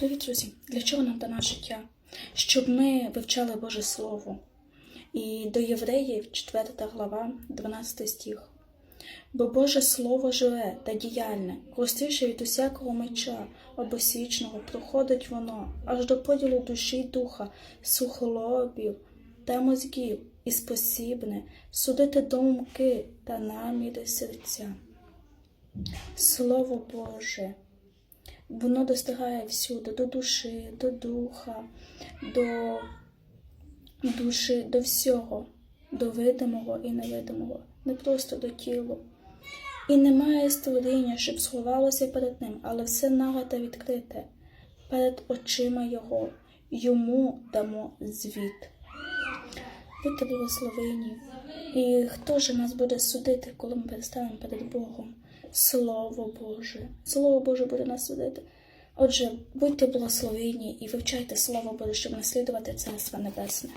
Привіт, друзі! Для чого нам дане життя? Щоб ми вивчали Боже Слово. І до євреїв, 4 глава, 12 стих. Бо Боже Слово живе та діяльне, гостріше від усякого меча обосвічного проходить воно аж до поділу душі й духа, сухолобів та мозгів, і спосібне судити думки та наміри серця. Слово Боже. Воно достигає всюди, до душі, до духа, до душі, до всього, до видимого і невидимого, не просто до тіла. І немає створіння, щоб сховалося перед ним, але все наго відкрите, перед очима Його, йому дамо звіт. Будьте благословені. І хто ж нас буде судити, коли ми перестанемо перед Богом? Слово Боже. Слово Боже буде нас судити. Отже, будьте благословені і вивчайте Слово Боже, щоб наслідувати Царство Небесне.